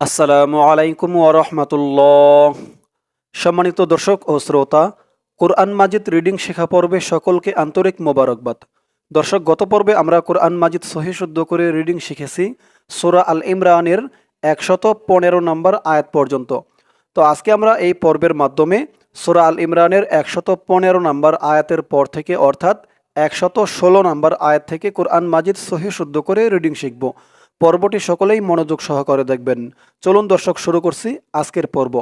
আসসালামু আলাইকুম ওরহমতুল্লাহ সম্মানিত দর্শক ও শ্রোতা, কোরআন মাজিদ রিডিং শেখা পর্বে সকলকে আন্তরিক মোবারকবাদ। দর্শক, গত পর্বে আমরা কোরআন মাজিদ সহি শুদ্ধ করে রিডিং শিখেছি সোরা আল ইমরানের একশত পনেরো নম্বর আয়াত পর্যন্ত। তো আজকে আমরা এই পর্বের মাধ্যমে সোরা আল ইমরানের একশত পনেরো নম্বর আয়াতের পর থেকে, অর্থাৎ একশত ষোলো নম্বর আয়াত থেকে কোরআন মাজিদ সহি শুদ্ধ করে রিডিং শিখব। পর্বটি সকলেই মনোযোগ সহকারে দেখবেন চলুন দর্শক শুরু করছি আজকের পর্ব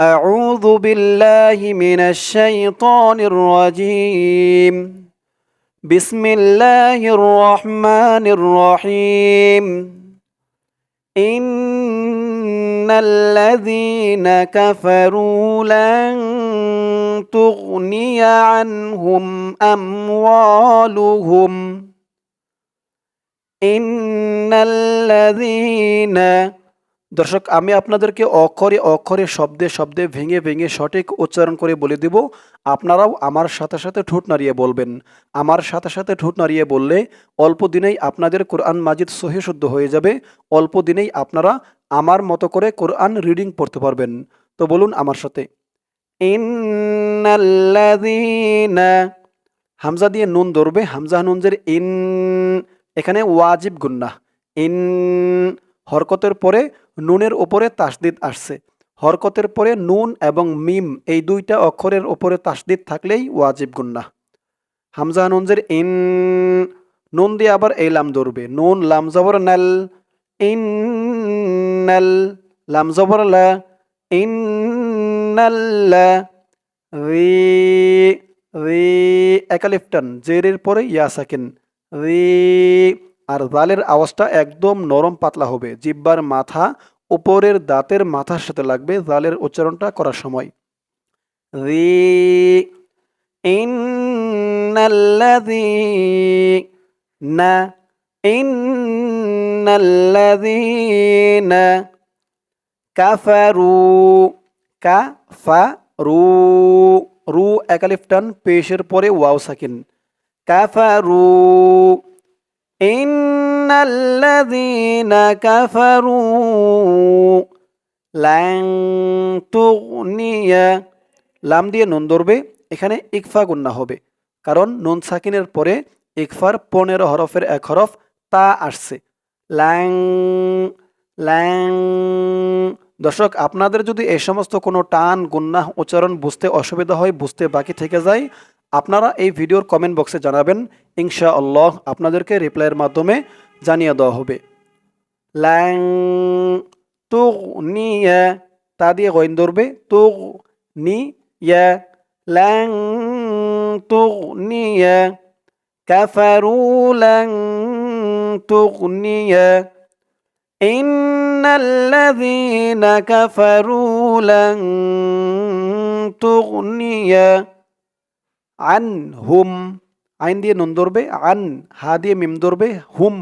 أعوذ بالله من الشيطان الرجيم بسم الله الرحمن الرحيم إن الذين كفروا لن تغني عنهم أموالهم ইন্নাল্লাযীনা দর্শক, আমি আপনাদেরকে অক্ষরে অক্ষরে, শব্দে শব্দে, ভেঙে ভেঙে সঠিক উচ্চারণ করে বলে দিব। আপনারাও আমার সাথে সাথে ঠোঁট নাড়িয়ে বলবেন। আমার সাথে সাথে ঠোঁট নাড়িয়ে বললে অল্প দিনেই আপনাদের কোরআন মাজিদ সহি শুদ্ধ হয়ে যাবে। অল্প দিনেই আপনারা আমার মতো করে কোরআন রিডিং পড়তে পারবেন। তো বলুন আমার সাথে। হামজা দিয়ে নুন ধরবে। হামজা নুনজের ইন এখানে ওয়াজিব গুন্না ইন হরকতের পরে নুনের ওপরে তাসদিদ আসছে। হরকতের পরে নুন এবং মিম এই দুইটা অক্ষরের ওপরে তাসদিদ থাকলেই ওয়াজিব গুন্না হামজা নুনজের ইন, নুন দিয়ে আবার এই লাম ধরবে। নুন, লাম, জবর, নাল। ইন, নাল, লাম, জবর, লা। ইন নাল্লা রি রি একালিফটান জেরের পরে ইয়া সাকিন রি, আর জালের আওয়াজটা একদম নরম পাতলা হবে। জিব্বার মাথা উপরের দাঁতের মাথার সাথে লাগবে জালের উচ্চারণটা করার সময়। রি, ইন্নাল্লাযী, না, ইন্নাল্লাযীনা কাফারু রু একালিফটান, পেশের পরে ওয়াও সাকিন। কাফারু ইন্নাল্লাযীনা কাফারু লান তুগনিয়া লাম দিয়ে নুন ধরবে, এখানে ইকফা গুন্না হবে, কারণ নুন সাকিনের পরে ইকফার পনেরো হরফের এক হরফ তা আসছে। ল্যাং ল্যাং দর্শক, আপনাদের যদি এই সমস্ত কোনো টান, গুন্না, উচ্চারণ বুঝতে অসুবিধা হয়, বুঝতে বাকি থেকে যায় আপনারা এই ভিডিওর কমেন্ট বক্সে জানাবেন ইনশা আল্লাহ আপনাদেরকে রিপ্লাইয়ের মাধ্যমে জানিয়ে দেওয়া হবে ল্যাং তু নিয়া তা দিয়ে গইন ধরবে তু নি ইয়া ল্যাং তু নিয়া কাফারু ল্যাং তুগনিয়া إن الذين كفروا لن تغني عنهم আইন দিয়ে নুন ধরবে আন হা দিয়ে মিম ধরবে হুম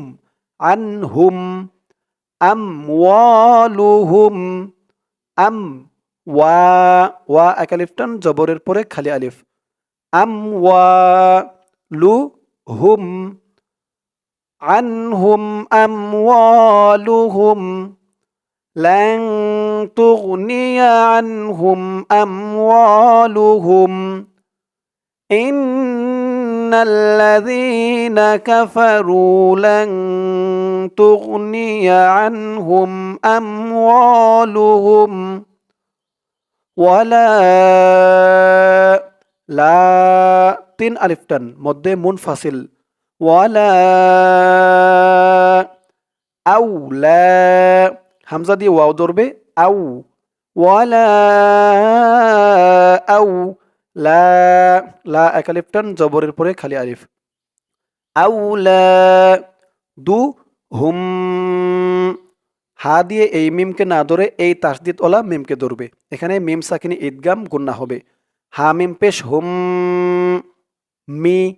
আন হুম আম ওয়ালুহুম আম ওয়া ওয়া একালিফটান জবরের পরে খালি আলিফ আম ওয়া লু হুম عنهم أموالهم لن تغني عنهم أموالهم إن الذين كفروا لن تغني عنهم أموالهم ولا لا তিন আলিফটান মধ্যে মুনফাসিল ওয়ালা আউ লা হামজা দিয়ে ওয়াও ধরবে আউ ওয়ালা আউ লা লা জবরের পরে খালি আলিফ। আউ লা দু, হুম, হা দিয়ে এই মিমকে না ধরে এই তাসদিদ ওলা মিমকে ধরবে। এখানে মিম সাকিনি ঈদগাম গুন্না হবে। হা মিম পেশ, হুম, মি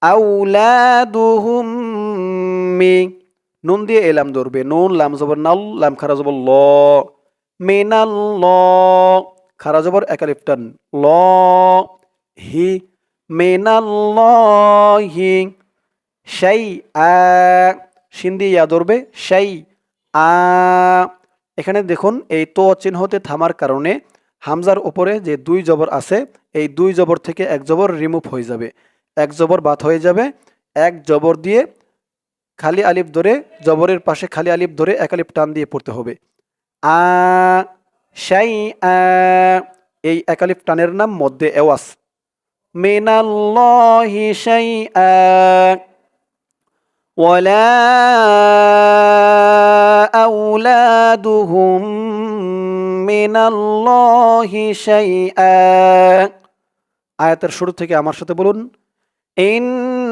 আউলাদুহুম মি, নুন দিয়ে এলাম ধরবে। নুন, লাম জবর নাল, লাম খারা জবর ল, মিনাল ল। খারা জবর একালিফটান ল হি মিনাল হি সেই আ ইয়া ধরবে সেই আ এখানে দেখুন, এই তো চিহ্নতে থামার কারণে হামজার উপরে যে দুই জবর আছে, এই দুই জবর থেকে এক জবর রিমুভ হয়ে যাবে। এক জবর বাদ হয়ে যাবে, এক জবর দিয়ে খালি আলিফ ধরে, জবরের পাশে খালি আলিফ ধরে এক আলিফ টান দিয়ে পড়তে হবে। আ শাই আ এই এক আলিফ টানের নাম মধ্যে এওয়াস মিনাল্লাহি শাই আ ولا أولادهم من الله شيئا আয়াতের শুরু থেকে আমার সাথে বলুন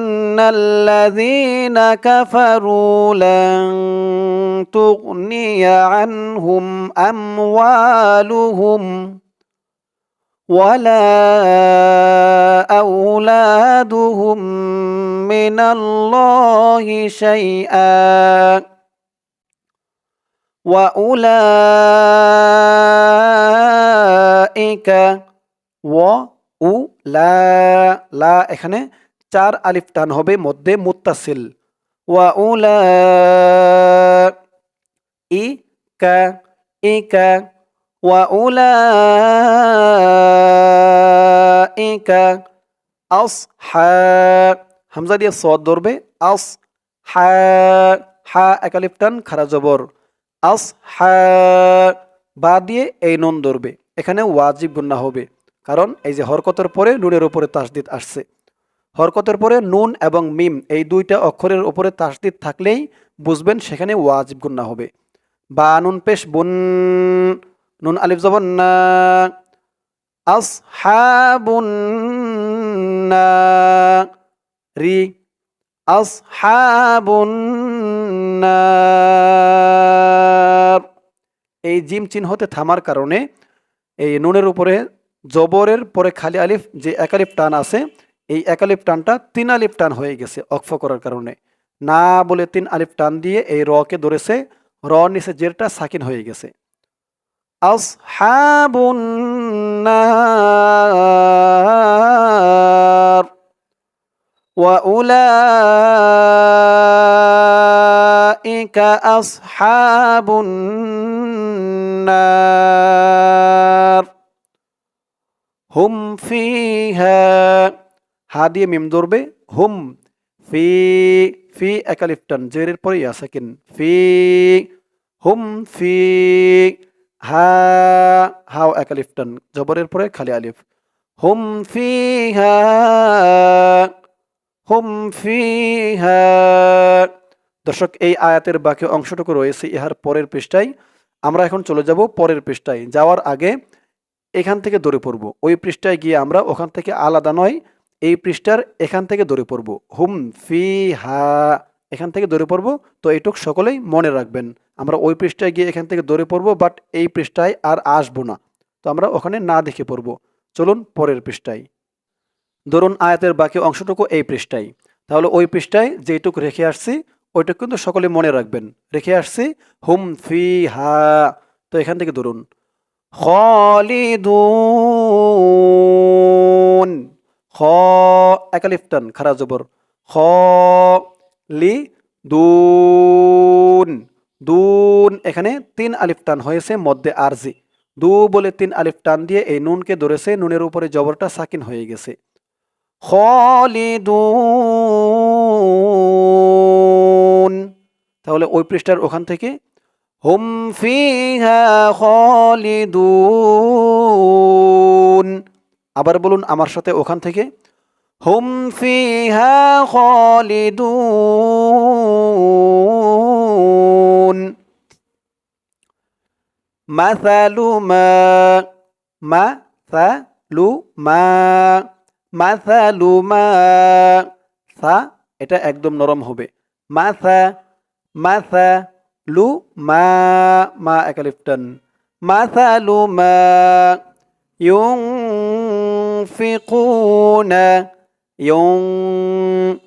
إن الذين كفروا لن تغني عنهم أموالهم ولا أولادهم من الله شيئا وأولئك وأولا لا এখানে চার আলিফ টান হবে মধ্যে মুত্তাসিল। ওয়াউলা ইকা ইকা ওয়াউলাইকা আসহা হামজা দিয়ে সদ ধরবে। আস হা। হা একালিফ টান, খারা জবর। আস হা। বা দিয়ে এই নুন ধরবে। এখানে ওয়াজিব গুন্না হবে। কারণ এই যে হরকতের পরে নুনের উপরে তাসদিদ আসছে। হরকতের পরে নুন এবং মিম এই দুইটা অক্ষরের উপরে তাসদিদ থাকলেই বুঝবেন সেখানে ওয়াজিব গুন্না হবে বা নুন পেশ বুন, নুন আলিফ জবন আসহাবুন না, রি, আসহাবুন নার। এই জিম চিহ্নতে থামার কারণে এই নুনের উপরে জবরের পরে খালি আলিফ যে একালিফ টান আছে এই একালিফ টানটা তিন আলিফ টান হয়ে গেছে অক্ফ করার কারণে না বলে তিন আলিফ টান দিয়ে এই রকে ধরেছে র নিচে জেরটা সাকিন হয়ে গেছে আসহাবুন নার وأولئك أصحاب النار হুম ফিহা হা দিয়ে মিম ধরবে, হুম, ফি ফি একালিফটান জেরের পরে ইয়া সাকিন ফি, হুম, ফি, হা, হাও একালিফটান জবরের পরে খালি আলিফ, হুম ফিহা হুম ফিহা দর্শক, এই আয়াতের বাকি অংশটুকু রয়েছে ইহার পরের পৃষ্ঠায়। আমরা এখন চলে যাব পরের পৃষ্ঠায়। যাওয়ার আগে এখান থেকে দৌড়ে পড়ব। ওই পৃষ্ঠায় গিয়ে আমরা ওখান থেকে আলাদা নয় এই পৃষ্ঠার এখান থেকে দৌড়ে পড়ব হুম, ফি, হা, এখান থেকে দৌড়ে পড়ব তো এইটুক সকলেই মনে রাখবেন। আমরা ওই পৃষ্ঠায় গিয়ে এখান থেকে দৌড়ে পড়ব বাট এই পৃষ্ঠায় আর আসব না। তো আমরা ওখানে না দেখে পড়ব। চলুন পরের পৃষ্ঠায়। ধরুন আয়াতের বাকি অংশটুকু এই পৃষ্ঠায়। তাহলে ওই পৃষ্ঠায় যেটুকু রেখে আসছি, ওইটুকু কিন্তু সকলে মনে রাখবেন। রেখে আসছি, হুম, ফি, হা, তো এখান থেকে ধরুন। খালিদুন খ একালিফটান খারা জবর। খ, লি, দুন। দুন, এখানে তিন আলিফটান হয়েছে মধ্যে আরজি। দু বলে তিন আলিফ টান দিয়ে এই নুনকে ধরেছে, নুনের উপরে জবরটা সাকিন হয়ে গেছে। খালিদুন তাহলে ওই পৃষ্ঠার ওখান থেকে, হুম ফিহা খালিদুন আবার বলুন আমার সাথে ওখান থেকে, হুম মা মা সা এটা একদম নরম হবে। মাসা মাসা লু মা মা একালিফটান। মাসালু মা ইউনফিকুনা ইউন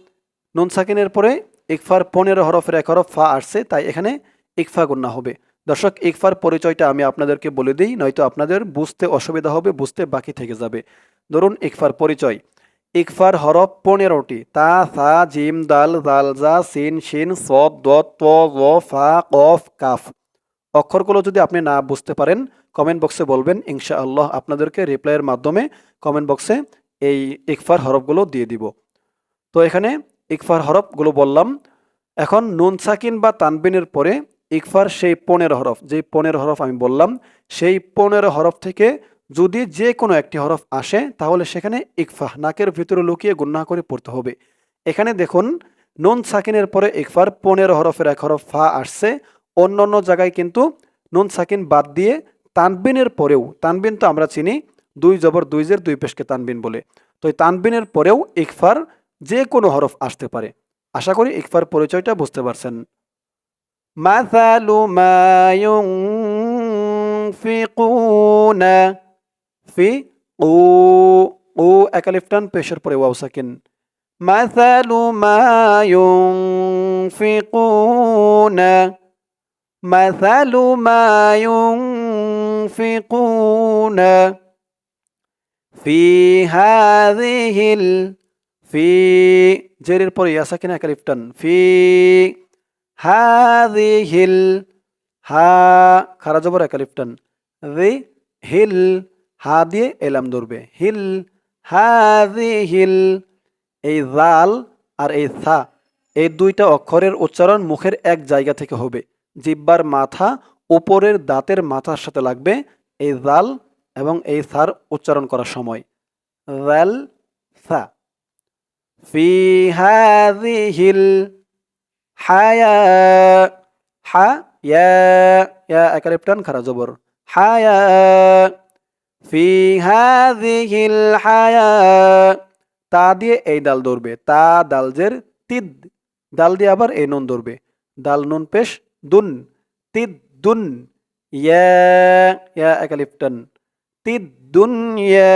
নুন সাকিনের পরে ইকফার পনেরো হরফের এক হরফ ফা আসছে, তাই এখানে ইকফা গুন্না হবে। দর্শক, ইকফার পরিচয়টা আমি আপনাদেরকে বলে দিই, নয়তো আপনাদের বুঝতে অসুবিধা হবে, বুঝতে বাকি থেকে যাবে। ধরুন, ইকফার পরিচয়। ইকফার হরফ পনেরোটি। তা, সা, জিম, দাল জাল জা, সিন, শিন, সদ দ ফা, কফ, কাফ। অক্ষরগুলো যদি আপনি না বুঝতে পারেন কমেন্ট বক্সে বলবেন, ইনশাআল্লাহ আপনাদেরকে রিপ্লাইয়ের মাধ্যমে কমেন্ট বক্সে এই ইকফার হরফগুলো দিয়ে দিব। তো এখানে ইকফার হরফগুলো বললাম, এখন নুন, সাকিন বা তানবিনের পরে ইকফার সেই পনেরো হরফ, যেই পনেরো হরফ আমি বললাম, সেই পনেরো হরফ থেকে যদি যে কোনো একটি হরফ আসে, তাহলে সেখানে ইকফা নাকের ভিতরে লুকিয়ে গুন্না করে পড়তে হবে। এখানে দেখুন, নুন, সাকিনের পরে ইকফার পনেরো হরফের এক হরফ ফা আসছে অন্য অন্য জায়গায় কিন্তু নুন, সাকিন বাদ দিয়ে তানবিনের পরেও, তানবিন তো আমরা চিনি, দুই জবর দুই জের দুই পেশকে তানবিন বলে। তো তানবিনের পরেও ইকফার যে কোনো হরফ আসতে পারে। আশা করি ইকফার পরিচয়টা বুঝতে পারছেন। মাসালু মা ইউনফিকুনা ফি ও ও একালিফটান পেশের পরে ওয়াও সাকিন। মাসালু মা ইউনফিকুনা মাসালু মা ইউনফিকুনা في هذه ال في জেরের পরে ইয়া সাকিন একালিফটান في هذه ال হা খারা জবর একালিফটান রি হিল হা দিয়ে এলাম ধরবে হিল হাজি হিল এই জাল আর এই সা এই দুইটা অক্ষরের উচ্চারণ মুখের এক জায়গা থেকে হবে জিব্বার মাথা উপরের দাঁতের মাথার সাথে লাগবে এই জাল এবং এই সার উচ্চারণ করার সময়। জাল সা। ফি হাযিহিল হায়া, হা, ইয়া ইয়া একালিপটান খারা জবর। হায়া, ফি হাযিহিল হায়া। তা দিয়ে এই ডাল ধরবে। তা দালজের তিদ। ডাল দিয়ে আবার এই নুন ধরবে। ডাল নুন, পেশ, দুন। তিদ। দুন ইয়া ইয়া একালিপটান তিদ দুনিয়া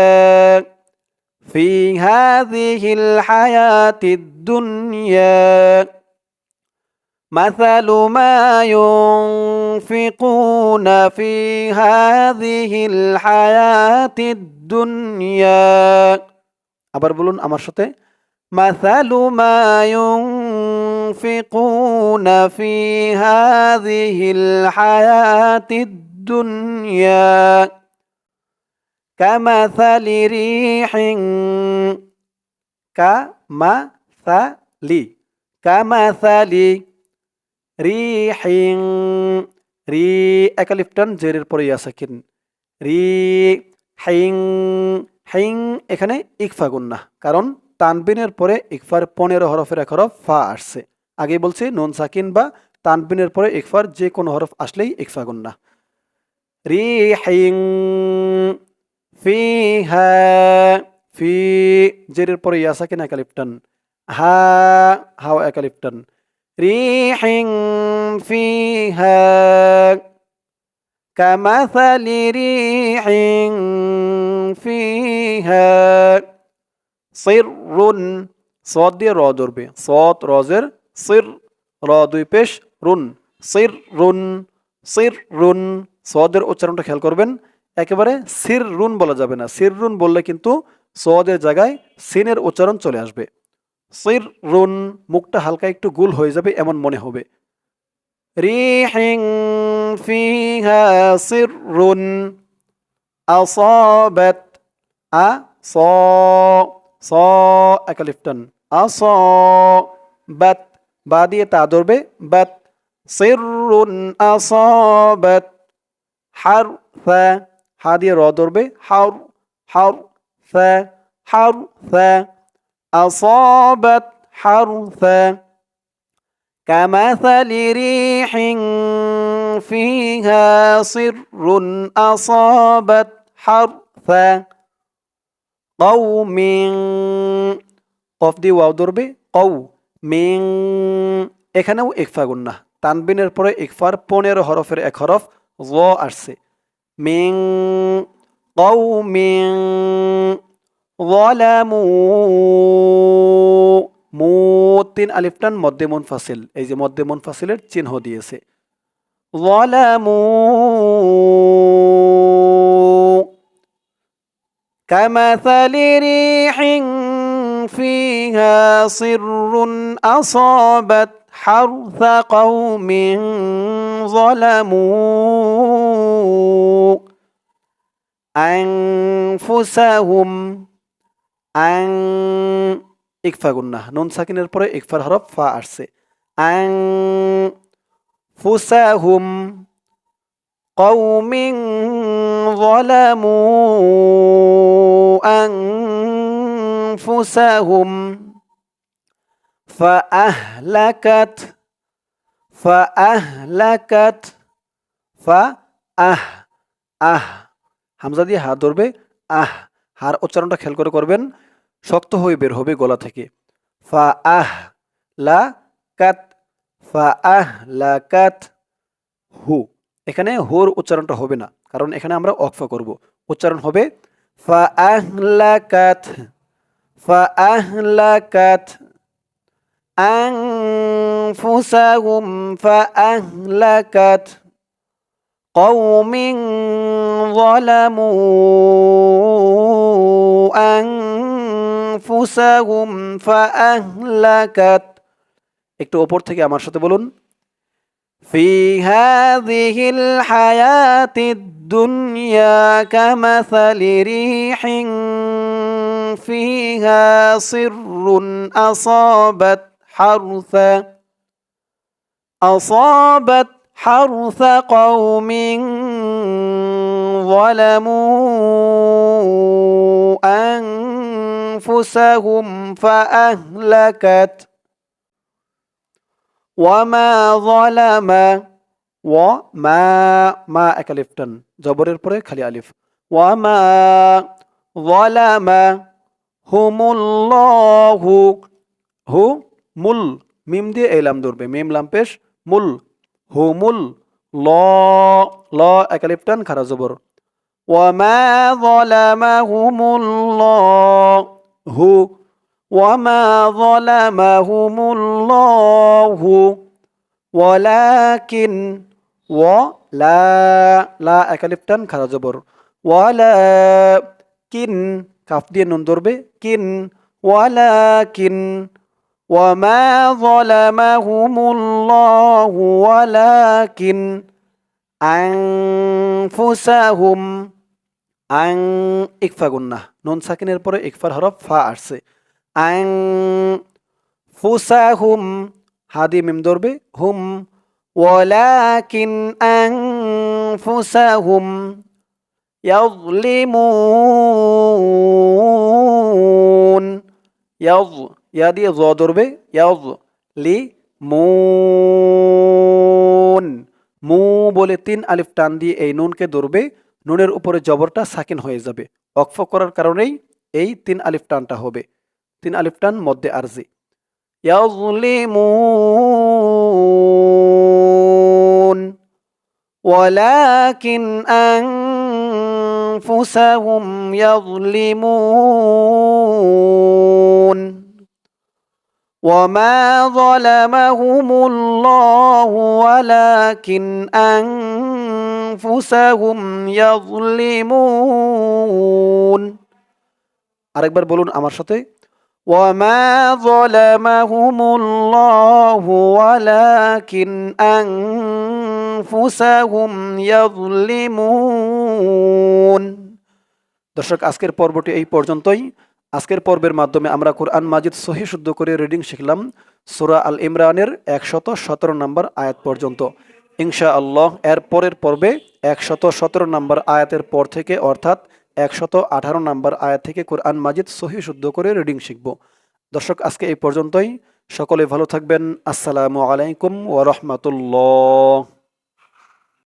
في هذه الحياة الدنيا مثل ما ينفقون في هذه الحياة الدنيا আবার বলুন আমার সাথে مثل ما ينفقون في هذه الحياة الدنيا كمثل ريح كمثل كمثل ريح রি একালিফটান জেরের পরে ইয়াসাকিন রি হাইং হাইং এখানে ইকফা গুন্না কারণ তানবিনের পরে ইকফার পনেরো হরফের এক হরফ ফা আসছে আগে বলছি নুন সাকিন বা তানবিনের পরে ইকফার যে কোনো হরফ আসলেই ইকফা গুন্না রি হাইং ফিহা ফি জেরের পরে ইয়া সাকিন একালিপটান হা হাও একালিপটান রিহিং ফিহা كمثل ريح فيها صر صاد দিয়ে র ধরবে সৎ রজের সির, র দুই পেশ, রুন। সির রুন। সির, রুন। সদের উচ্চারণটা খেয়াল করবেন, একেবারে সির, রুন বলা যাবে না। সির, রুন বললে কিন্তু সদের জায়গায় সিনের উচ্চারণ চলে আসবে। সির, রুন, মুখটা হালকা একটু গুল হয়ে যাবে এমন মনে হবে। আসাবাত আ, স স একালিফটান আসাবাত বা দিয়ে তা ধরবে বাত সিররুন আসাবাত হারফা হা দিয়ে র ধরবে হার হার ফা হার ফা أصابت حرثا كمثل ريح فيها صر أصابت حرثا قوم কফ দিয়ে ওয়াও ধরবে কৌ মিং এখানেও ইকফা গুন্না তানবিনের পরে ইকফার পনেরো হরফের এক হরফ জ আসছে মিং কৌ মিং মু তিন আলিফটান মধ্যে মুনফাসিল এই যে মধ্যে মুনফাসিলের চিহ্ন দিয়েছে كمثل ريح فيها صر أصابت حرث قوم ظلموا أنفسهم আং ইকফা গুন্না নুন সাকিনের পরে ইকফার হরফ ফা আসছে আং ফুসাহুম قوم ظلموا أنفسهم فأهلكت فأهلكت فأه আহ হামজা দিয়ে হা ধরবে আহ হার উচ্চারণটা খেয়াল করে করবেন শক্ত হয়ে বের হবে গলা থেকে ফা আহ লা কাত ফা আহ লা কাত হু এখানে হুর উচ্চারণটা হবে না কারণ এখানে আমরা অকফা করব উচ্চারণ হবে ফা আহ লা কাত ফা আহ লা কাত أنفسهم فأهلكت قوم ظلموا أنفسهم فأهلكت একটু ওপর থেকে আমার সাথে বলুন في هذه الحياة الدنيا كمثل ريح فيها صر أصابت حرث أصابت حرث قوم ظلموا أنفسهم فأهلكت وما ظلم وما ما একালিফটান জবরের পরে খালি আলিফ ওয়ামা ظلم هم الله হু মুল মিম দিয়ে এলাম ধরবে মিম লাম পেশ মুল হুমুল ল ল একালিপটান খারা জবর ওয়ামা যালামাহুমুল্লাহু ওয়ামা যালামাহুমুল্লাহু ওয়ালাকিন ওয়ালা লা একালিপটান খারা জবর ওয়ালাকিন কাফ দিয়ে নুন ধরবে কিন ওয়ালাকিন وما ظلمهم الله ولكن أنفسهم আং ইকফা গুন্না নুন সাকিনের পরে ইকফার হরফ ফা আসছে আং ফুসাহুম হাদি মিম ধরবে হুম ওয়ালাকিন আং ফুসাহুম ইয়াযলিমুন ইয়ায ইয়া দিয়ে জ ধরবে ইয়াজ লি মুন মু বলে তিন আলিফ টান দিয়ে এই নুনকে ধরবে নুনের উপরে জবরটা সাকিন হয়ে যাবে অক্ফ করার কারণেই এই তিন আলিফ টানটা হবে তিন আলিফ টান মধ্যে আরজি ইয়াজলিমুন ولكن أنفسهم يظلمون وما ظلمهم الله ولكن أنفسهم يظلمون আরেকবার বলুন আমার সাথে وما ظلمهم الله ولكن أنفسهم يظلمون দর্শক আজকের পর্বটি এই পর্যন্তই আজকের পর্বের মাধ্যমে আমরা কোরআন মাজিদ সহি শুদ্ধ করে রিডিং শিখলাম সুরা আল ইমরানের একশত সতেরো নম্বর আয়াত পর্যন্ত ইনশা আল্লাহ এর পরের পর্বে একশত সতেরো নম্বর আয়াতের পর থেকে অর্থাৎ একশত আঠারো নাম্বার আয়া থেকে কোরআন মাজিদ সহি শুদ্ধ করে রিডিং শিখব। দর্শক, আজকে এই পর্যন্তই। সকলে ভালো থাকবেন। আসসালামু আলাইকুম ওরহমতুল্লাহ